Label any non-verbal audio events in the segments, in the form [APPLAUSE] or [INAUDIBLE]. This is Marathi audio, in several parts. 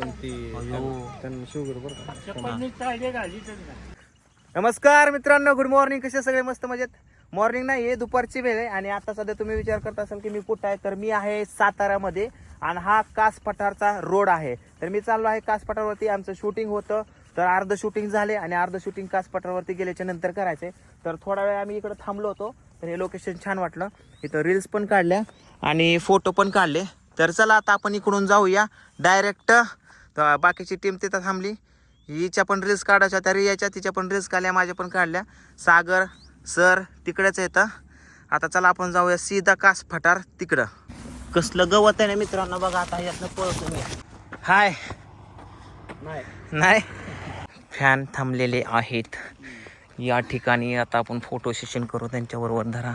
पण ती त्यांना शुगर बरं नमस्कार मित्रांनो गुड मॉर्निंग कसे सगळे मस्त मजेत? मॉर्निंग नाही आहे दुपारची वेळ आहे. आणि आता सध्या तुम्ही विचार करत असाल की मी कुठं आहे? तर मी आहे साताऱ्यामध्ये आणि हा कास पठारचा रोड आहे. तर मी चाललो आहे कास पठारवरती आमचं शूटिंग होतं. तर अर्ध शूटिंग झाले आणि अर्ध शूटिंग कास पठारवरती गेल्याच्यानंतर करायचे. तर थोडा वेळ आम्ही इकडे थांबलो होतो. तर हे लोकेशन छान वाटलं. इथं रील्स पण काढल्या आणि फोटो पण काढले. तर चला आता आपण इकडून जाऊया. डायरेक्ट बाकीची टीम तिथं थांबली? हिच्या पण रील्स काढायच्या त्या रियाच्या तिच्या पण रील्स काढल्या माझ्या पण काढल्या. सागर सर तिकडेच येतं आता चला आपण जाऊया सीधा कास फटार तिकडं. कसलं गवत आहे ना मित्रांनो बघा आता यातनं पळतो मी. हाय. नाही. नाही? फॅन थांबलेले आहेत. या ठिकाणी आता आपण फोटो सेशन करू त्यांच्याबरोबर धरा.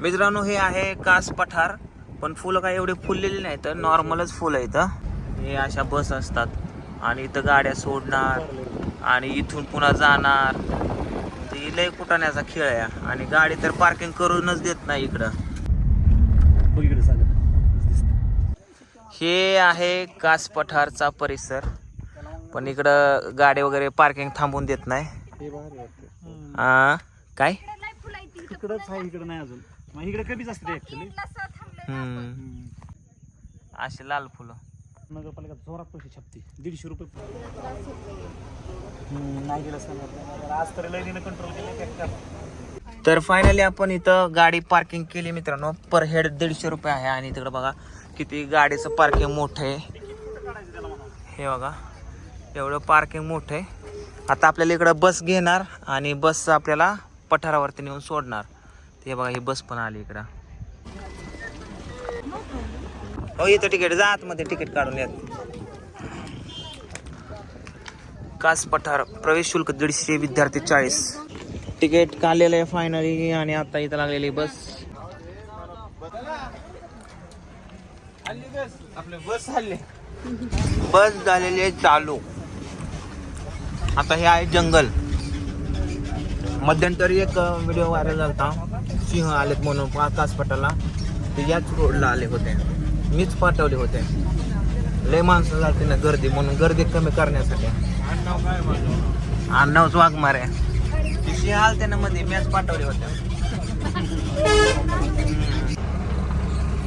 मित्रांनो हे आहे कास पठार पण फुलं काय एवढे फुललेली नाही तर नॉर्मलच फुलं इथं हे. अशा बस असतात. आणि इथं गाड्या सोडणार आणि इथून पुन्हा जाणार. ते लय कुटाण्याचा खेळ आहे आणि गाडी तर पार्किंग करूनच देत नाही इकडं. हे आहे कास पठारचा परिसर. पण इकडं गाडी वगैरे पार्किंग थांबून देत नाही. हे भारी वाटतं. आ, काय? इकडं नाही अजून. इकडे कमीच असते. असे लाल फुलं. नगरपालिका जोरात पैसे छापते. दीडशे रुपये नाही गेलं आज तरी लाईनीनं कंट्रोल केलं तर. फायनली आपण इथं गाडी पार्किंग केली मित्रांनो. पर हेड दीडशे रुपये आहे आणि तिकडं बघा किती गाडीचं पार्किंग मोठं आहे. हे बघा. एवढं पार्किंग मोठं आहे. आता आपल्याला इकडं बस घेणार आणि बस आपल्याला पठारावरती नेऊन सोडणार. ते बघा ही बस पण आली इकडं. हो इथं तिकीट जा आतमध्ये तिकीट काढून येत कास पठार प्रवेश शुल्क दीडशे विद्यार्थी चाळीस. तिकीट काढलेलं आहे फायनली आणि आता इथं लागलेली बस आपले बस. बस झालेली आहे चालू. आता हे आहे जंगल. मध्यंतरी एक व्हिडिओ व्हायरल झाला सिंह आलेत म्हणून कास पटाला ते याच रोडला आले होते. मीच पाठवले होते. लय माणसं जाते ना गर्दी म्हणून गर्दी कमी करण्यासाठी. अण्णावच वाघमारे ते सिंह हाल त्यानं मध्ये मीच पाठवले होते.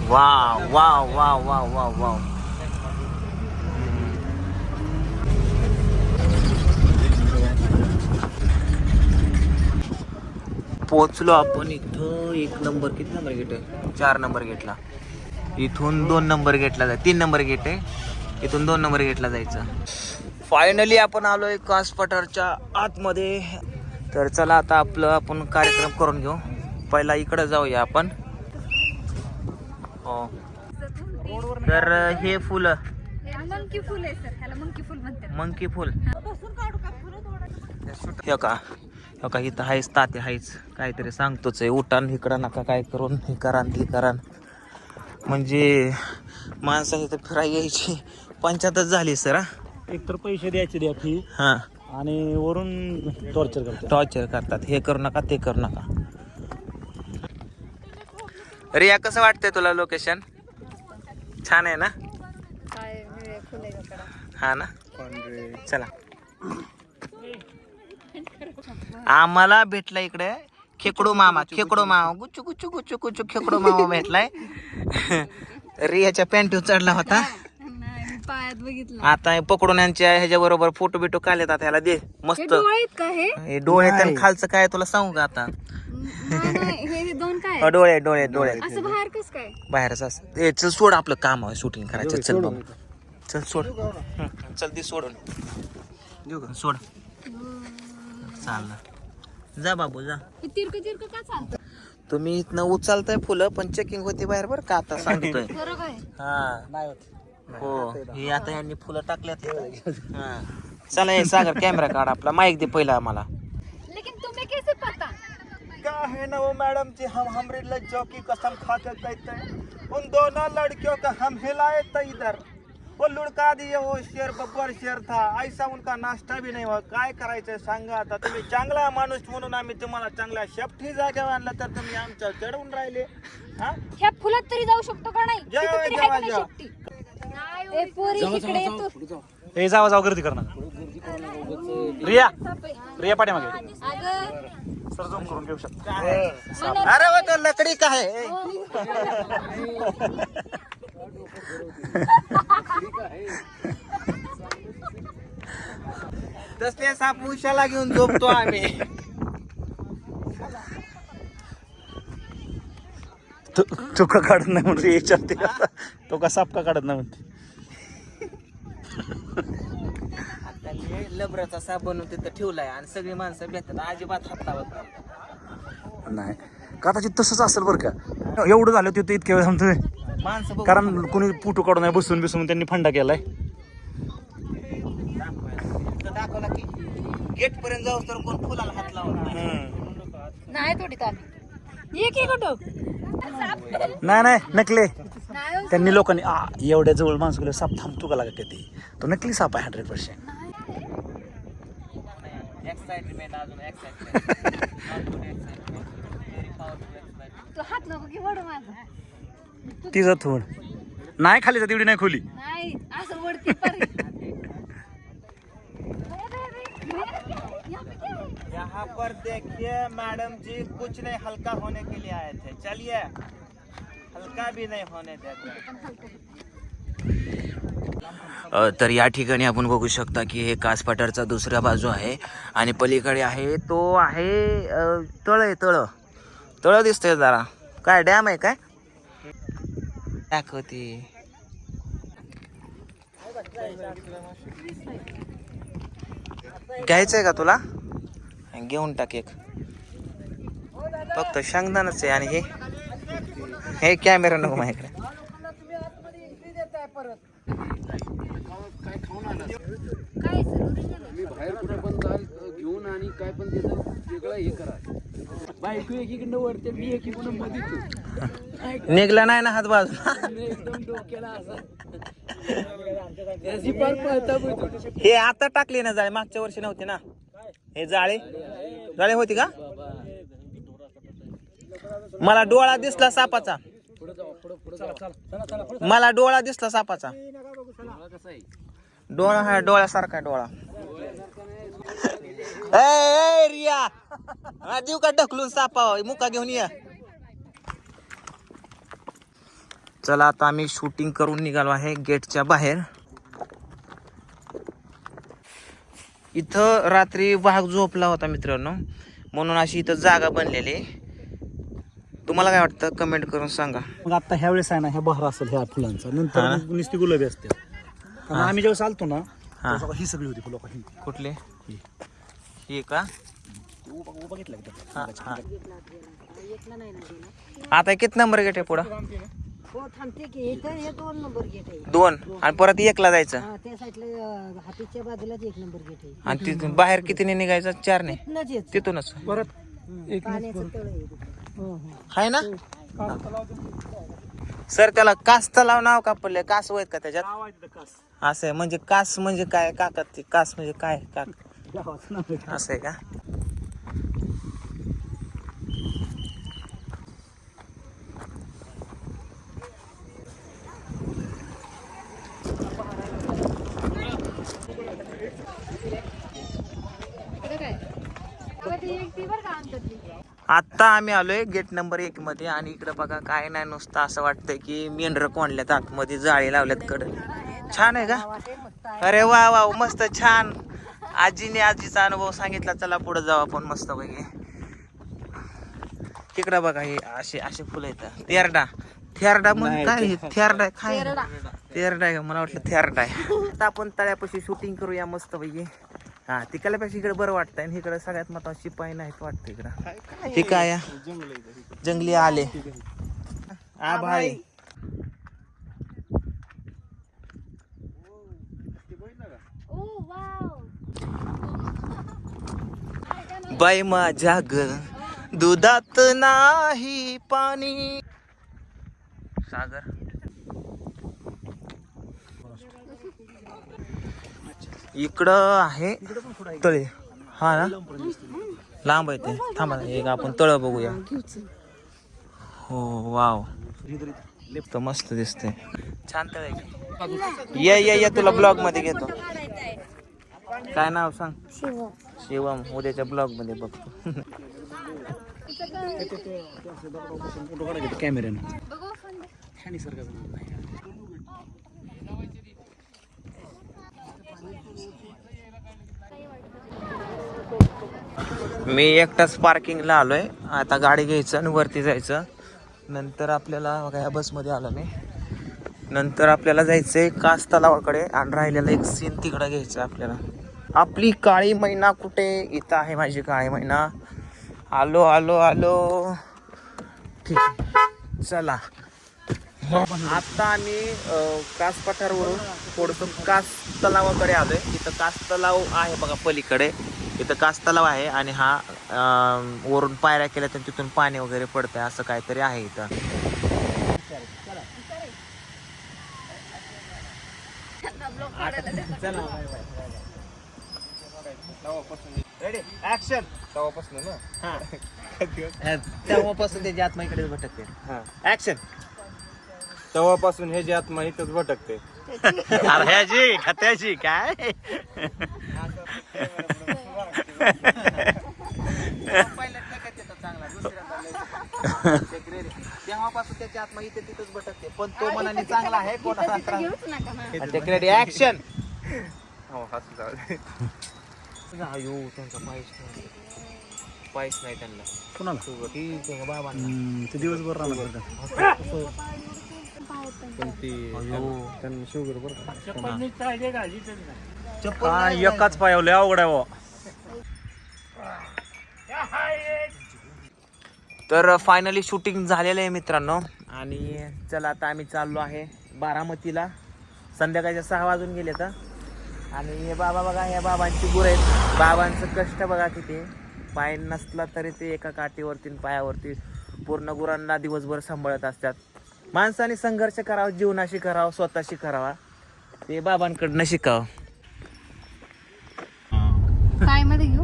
वा वा वा वा वा वा पोचलो आपण इथं. एक नंबर किती नंबर गेट आहे? चार नंबर गेटला. इथून दोन नंबर गेटला जाय तीन नंबर गेट आहे. इथून दोन नंबर गेटला जायचं. फायनली आपण आलोय कास पठारच्या आतमध्ये. तर चला आता आपलं आपण कार्यक्रम करून घेऊ. पहिला इकडं जाऊया आपण. हो. तर हे फुलं. मंकी फुल आहे हे का? हे का इथं आहेच ताते आहेच काहीतरी सांगतोच आहे. उठान इकडं नका काय करून हे करा न ते करा. न. म्हणजे माणसं इथं फिरायला यायची पंचायतच झाली सर एक तर पैसे द्यायचे द्या फी हा. आणि वरून टॉर्चर करतात. टॉर्चर करतात. हे करू नका ते करू नका. रिया कसं वाटतंय तुला लोकेशन छान आहे ना. हा ना? चला. आम्हाला भेटला इकडे. खेकडू मामा खेकडू मामा गुच्चू गुच्चू गुच्चू गुच्चू खेकडू मामा भेटलाय. रियाच्या पॅन्टीवर चढला होता. नाही मी पायात बघितलं. आता हे पकडून यांच्या ह्याच्या बरोबर फोटो बिटो काढलेत आता ह्याला दे हे मस्त. का हे? हे डोळे तर खालचं काय तुला सांगू का आता? नाही, नाही, हे दोन काय अ, डोळे डोळे डोळे असं बाहेर कस काय? बाहेरच असत ए चल सोड आपलं काम आहे शूटिंग करायचं. चल बाबा. चल सोड. हं, चल दे सोडून. सोड. चाललं. जा बाबू जा. हे तिरक तिरक का चालतं? तुम्ही इथनं उचलताय फुलं पण चेकिंग होती बाहेर बरं का आता सांगतोय. [LAUGHS] काय हा नाही होत. हो. हे आता यांनी फुलं टाकल्यात. हा. चला हे सागर कॅमेरा काढ आपला. माईक दे पहिला आम्हाला. लेकिन तुम्हें कैसे पता? क्या है ना वो मैडम जी हम हमरे लज्जों की कसम खा के कहते हैं उन दोनों लड़कियों का हम हिलाए इधर। बल्लूड का दिए वो शेर बब्बर शेर था. ऐसा उनका नाश्ता भी नहीं हुआ. काय करायचं सांगा आता. तुम्ही चांगला माणूस म्हणून आम्ही तुम्हाला चांगल्या शेपटी जाग्यावर आणलं तर तुम्ही आमच्या चढवून राहिले. हा? ह्या फुलात तरी जाऊ शकतो का नाही? जा, तिथे तरी जा, आहे का नाही जा. शेपटी? ए, पोरी इकडे ये तू. हे जावा जावा गर्दी करणार. रिया. रिया पाठीमागे. अगं सर झूम करून घेऊ शकता. अरे वो तो लकड़ी का है. [LAUGHS] तसले साप उशाला घेऊन झोपतो आम्ही. तू तू का काढत नाही म्हणून विचारते तो का साप का काढत नाही म्हणते? लबराचा साप बनवून तिथं ठेवलाय आणि सगळी माणसं भेटतात. अजिबात हात लावत नाही. कदाचित तसंच असेल बरं का. एवढं झालं तिथं इतक्या वेळ थांबतोय. कारण कोणी फोटो काढून नाही बसून बसून त्यांनी फंडा केलाय. दाखवला की गेट पर्यंत जाऊ तर कोण फुलाला हात लावत नाही. नाही थोडी ताण ये की कुठं नाही नाही नकले. हो. त्यांनी लोकांनी आ एवढ्या जवळ माणसं गेलं साप थांबतो का लागा कधी तो नकली साप आहे हंड्रेड पर्सेंट एक्साइटमेंट अजून एक्साइटमेंट [LAUGHS] तू हात नको की वड माझा. तिचं थोड. नाही खाली जात एवढी नाही खोली. नाही असं वडती पारी. यहाँ पर देखिए मैडम जी कुछ नहीं हल्का होने के लिए आए थे। चलिए हल्का भी नहीं होने देते। अ, तर या ठिकाणी आपण बघू शकता की हे कास पठारचा दुसरा बाजू आहे आणि पलीकडे आहे तो आहे अ, तळ आहे तळ. तळ दिसतंय जरा. काय डॅम आहे काय? दाखवते. घ्यायचंय का तुला? घेऊन टाक एक. फक्त शेंगदाणच आहे आणि हे. हे कॅमेरा नको माझ्याकडे. काय पण घेऊन आणि काय पण त्याचं वेगळं हे करा. बायको एकीकडनं वरते मी एकीकडनं मध्ये निघला नाही ना हात बाजूला. एकदम डोक्याला असा. हे आता टाकली ना जाळे मागच्या वर्षी नव्हती ना. हे जाळे. जाळे होती का? मला डोळा दिसला सापाचा. मला डोळा दिसला सापाचा. डोळा हा डोळ्यासारखा डोळा. [LAUGHS] ए, रिया. हा, देऊ का ढकलून सापा? मुका घेऊन ये. चला आता आम्ही शूटिंग करून निघालो आहे गेटच्या बाहेर. इथं रात्री वाघ झोपला होता मित्रांनो. म्हणून अशी इथं जागा बनलेली. तुम्हाला काय वाटतं? कमेंट करून सांगा. मग आता ह्या वेळेस आहे ना ह्या बहार असेल ह्या फुलांचा. नंतर. मग नुसती गुलाबी असते. कारण आम्ही ज्यावेळेस आलतो ना हा. तेव्हा ही सगळी होती फुलं. ही. कुठले हे का? आता किती नंबर गेट आहे पुढं. हो थांबते की. इथं हे दोन नंबर गेट आहे. दोन. आणि परत एकला जायचं. हा त्या साईडला हातीच्या बाजूलाच एक नंबर गेट आहे. आणि तिथून बाहेर कितीने निघायचं? चारने. तिथनंच येत. तिथूनच. पाण्याचं तळ आहे. हो हो. आहे ना? सर त्याला कास तलाव नाव का पडले कास आहेत का त्याच्यात. असं आहे. म्हणजे कास म्हणजे काय? काका ते कास म्हणजे काय? काक. असं आहे का इकडे काय अगं ती एक ती बरं का आमच्यातली आता आम्ही आलोय गेट नंबर एक मध्ये आणि इकडे बघा काय नाही नुसतं असं वाटतंय की मेंढर कोंडल्यात आतमध्ये जाळी लावल्यात कडे. छान आहे का? अरे वा वा मस्त छान. आजीने आजीचा अनुभव सांगितला चला पुढे जाऊ आपण मस्त पैकी तिकडं बघा हे असे असे फुलं येतात तेरडा थेरडा म्हणून काय हे? थेरडा काय तेरडा आहे का? मला वाटलं थेरडा आहे. आता आपण तळ्यापाशी शूटिंग करूया मस्त पैकी हा तिकडल्यापेक्षा इकडे बरं वाटतंय आणि इकडे सगळ्यात महत्वाची शिपाई नाहीत वाटतं इकडं. हे काय? जंगली आले. आ भाई बाई माझ्या ग दुधात नाही पाणी. सागर. इकडं आहे तळे. हा ना? लांब आहे ते. थांबा एक आपण तळ बघूया. हो वाव. तर मस्त दिसतंय. छान तळ आहे. ये ये ये तुला ब्लॉगमध्ये घेतो. काय नाव सांग? शिवम. उद्याच्या ब्लॉगमध्ये बघतो. [LAUGHS] कॅमेऱ्यानं बघू फोन दे. मी एकटाच पार्किंगला आलोय. आता गाडी घ्यायचं आणि वरती जायचं. नंतर आपल्याला बघा या बसमध्ये आलो मी. नंतर आपल्याला जायचंय कास तलावाकडे आणि राहिलेला एक सीन तिकडं घ्यायचं आपल्याला. आपली काळी मैना कुठे? इथं आहे माझी काळी मैना. आलो आलो आलो. ठीक चला. आता आम्ही कास पठारवरून थोडंसं कास तलावाकडे आलोय. इथं कास तलाव आहे बघा पलीकडे. इथं कास तलाव आहे आणि हा अ, वरून पायऱ्या केल्या तर तिथून पाणी वगैरे पडतंय असं काहीतरी आहे इथं. तेव्हापासून [LAUGHS] त्याच्या आत्मा इकडे भटकते ऍक्शन तेव्हापासून हे जे आत्मा इथंच भटकते. अरे ह्याची खत्याची काय? तेव्हापासून त्याची आत्मा इथे तिथंच भटकते पण तो मनाने चांगला आहे कोणाला त्रास- घेऊच नका ना. रेडी ऍक्शन अयो त्यांचा पायच नाही. पायच नाही त्यांना. कुणाला? ठीक आहे बाबांना. ते दिवसभर राहणार बरं का. काय एकाच पायावले अवघड आहे बुवा. तर फायनली शूटिंग झालेलं आहे मित्रांनो. आणि चला आता आम्ही चाललो आहे बारामतीला. संध्याकाळच्या सहा वाजून गेले तर. आणि हे बाबा बघा ह्या बाबांची गुरं आहेत. बाबांचं कष्ट बघा किती. पाय नसला तरी ते एका काठीवरती आणि पायावरती पूर्ण गुरांना दिवसभर सांभाळत असतात. माणसाने संघर्ष करावा जीवनाशी करावा स्वतःशी करावा. ते बाबांकडनं शिकावं. काय मध्ये घेऊ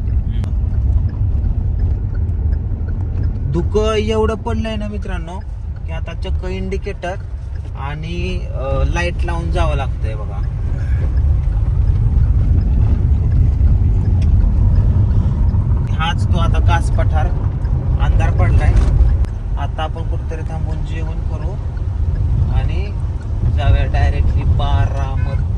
एवढं पडलंय ना मित्रांनो की आता चक्क इंडिकेटर आणि लाइट लावून जावं लागतंय बघा. हाच तो आता कास पठार अंधार पडलाय. आता आपण कुठेतरी थांबून जेवण करू. आणि जाऊया डायरेक्टली बारामती.